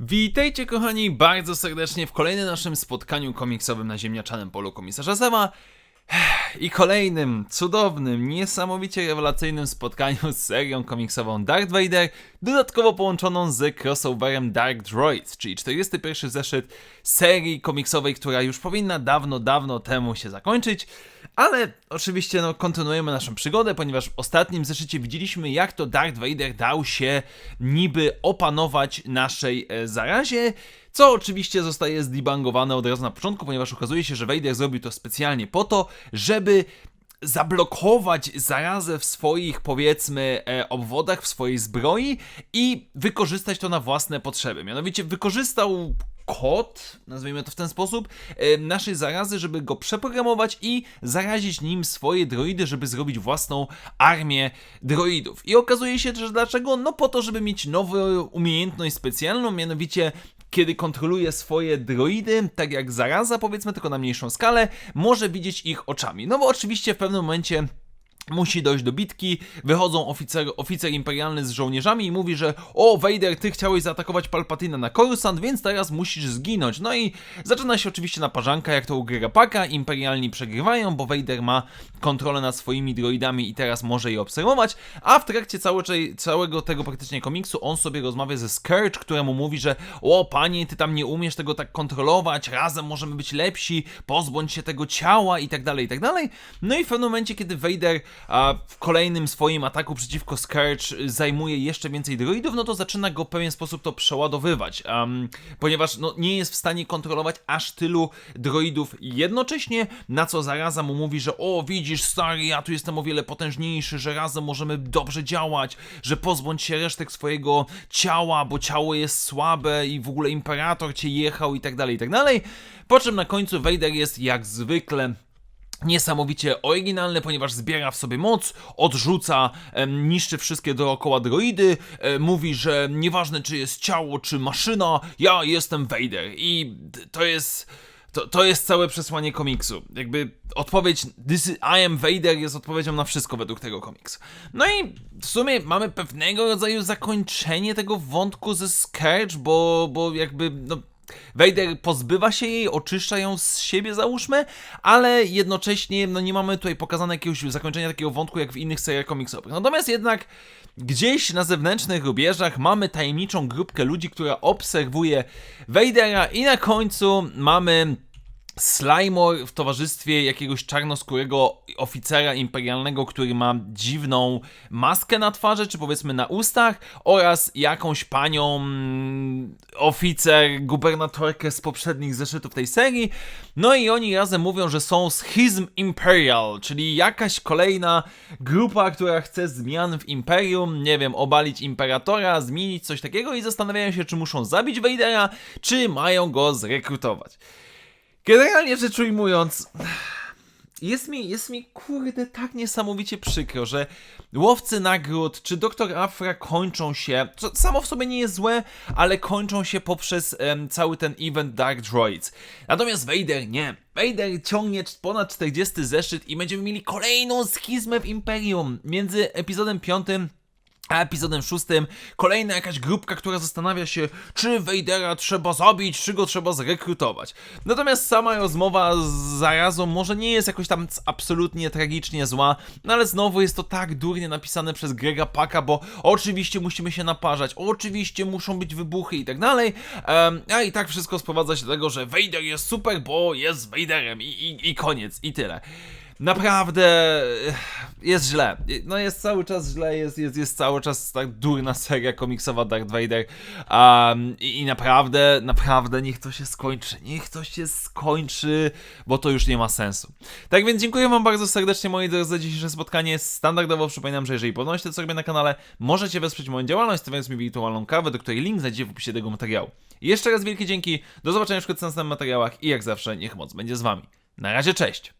Witajcie kochani bardzo serdecznie w kolejnym naszym spotkaniu komiksowym na ziemniaczanym polu komisarza Zema i kolejnym cudownym, niesamowicie rewelacyjnym spotkaniu z serią komiksową Darth Vader, dodatkowo połączoną z crossoverem Dark Droids, czyli 41 zeszyt serii komiksowej, która już powinna dawno, dawno temu się zakończyć, ale oczywiście no, kontynuujemy naszą przygodę, ponieważ w ostatnim zeszycie widzieliśmy jak to Darth Vader dał się niby opanować naszej e, zarazie, co oczywiście zostaje zdebangowane od razu na początku, ponieważ okazuje się, że Vader zrobił to specjalnie po to, żeby zablokować zarazę w swoich, powiedzmy, e, obwodach, w swojej zbroi i wykorzystać to na własne potrzeby. Mianowicie wykorzystał kod, nazwijmy to w ten sposób, naszej zarazy, żeby go przeprogramować i zarazić nim swoje droidy, żeby zrobić własną armię droidów. I okazuje się, że dlaczego? No po to, żeby mieć nową umiejętność specjalną, mianowicie kiedy kontroluje swoje droidy, tak jak zaraza, powiedzmy, tylko na mniejszą skalę, może widzieć ich oczami. No bo oczywiście w pewnym momencie musi dojść do bitki, wychodzą oficer, oficer imperialny z żołnierzami i mówi, że o Vader, ty chciałeś zaatakować Palpatina na Coruscant, więc teraz musisz zginąć. No i zaczyna się oczywiście naparzanka, jak to u Paka, imperialni przegrywają, bo Vader ma kontrolę nad swoimi droidami i teraz może je obserwować, a w trakcie całe, całego tego praktycznie komiksu on sobie rozmawia ze Scourge, któremu mówi, że o panie, ty tam nie umiesz tego tak kontrolować, razem możemy być lepsi, pozbądź się tego ciała i tak dalej, i tak dalej. No i w pewnym momencie, kiedy Vader a w kolejnym swoim ataku przeciwko Scourge zajmuje jeszcze więcej droidów, no to zaczyna go w pewien sposób to przeładowywać, um, ponieważ no, nie jest w stanie kontrolować aż tylu droidów jednocześnie, na co zaraza mu mówi, że o widzisz stary, ja tu jestem o wiele potężniejszy, że razem możemy dobrze działać, że pozbądź się resztek swojego ciała, bo ciało jest słabe i w ogóle Imperator cię jechał i tak dalej, i tak dalej. Po czym na końcu Vader jest jak zwykle niesamowicie oryginalny, ponieważ zbiera w sobie moc, odrzuca, niszczy wszystkie dookoła droidy, e, mówi, że nieważne czy jest ciało, czy maszyna, ja jestem Vader i to jest... To, to jest całe przesłanie komiksu. Jakby odpowiedź this is, I am Vader jest odpowiedzią na wszystko według tego komiksu. No i w sumie mamy pewnego rodzaju zakończenie tego wątku ze Scourge, bo, bo jakby no, Vader pozbywa się jej, oczyszcza ją z siebie, załóżmy, ale jednocześnie no, nie mamy tutaj pokazane jakiegoś zakończenia takiego wątku jak w innych seriach komiksowych. Natomiast jednak gdzieś na zewnętrznych rubieżach mamy tajemniczą grupkę ludzi, która obserwuje Vadera i na końcu mamy Slimor w towarzystwie jakiegoś czarnoskórego oficera imperialnego, który ma dziwną maskę na twarzy, czy powiedzmy na ustach, oraz jakąś panią mm, oficer, gubernatorkę z poprzednich zeszytów tej serii. No i oni razem mówią, że są Schism Imperial, czyli jakaś kolejna grupa, która chce zmian w imperium, nie wiem, obalić imperatora, zmienić coś takiego i zastanawiają się, czy muszą zabić Vadera, czy mają go zrekrutować. Generalnie rzecz ujmując, jest mi, jest mi kurde tak niesamowicie przykro, że łowcy nagród czy Doktor Afra kończą się, co samo w sobie nie jest złe, ale kończą się poprzez em, cały ten event Dark Droids. Natomiast Vader nie. Vader ciągnie ponad 40 zeszyt i będziemy mieli kolejną schizmę w Imperium między epizodem 5 a epizodem szóstym kolejna jakaś grupka, która zastanawia się, czy Vadera trzeba zabić, czy go trzeba zrekrutować. Natomiast sama rozmowa z zarazą może nie jest jakoś tam absolutnie tragicznie zła, no ale znowu jest to tak durnie napisane przez Grega Paka, bo oczywiście musimy się naparzać, oczywiście muszą być wybuchy i tak dalej, a i tak wszystko sprowadza się do tego, że Vader jest super, bo jest Vaderem i, i, i koniec, i tyle. Naprawdę jest źle. No jest cały czas źle, jest, jest, jest cały czas tak durna seria komiksowa Darth Vader. Um, i, I naprawdę, naprawdę niech to się skończy. Niech to się skończy, bo to już nie ma sensu. Tak więc dziękuję Wam bardzo serdecznie moi drodzy za dzisiejsze spotkanie. Standardowo przypominam, że jeżeli podobacie to sobie na kanale, możecie wesprzeć moją działalność, stawiając mi wirtualną kawę, do której link znajdziecie w opisie tego materiału. Jeszcze raz wielkie dzięki, do zobaczenia w następnych materiałach i jak zawsze niech moc będzie z Wami. Na razie, cześć!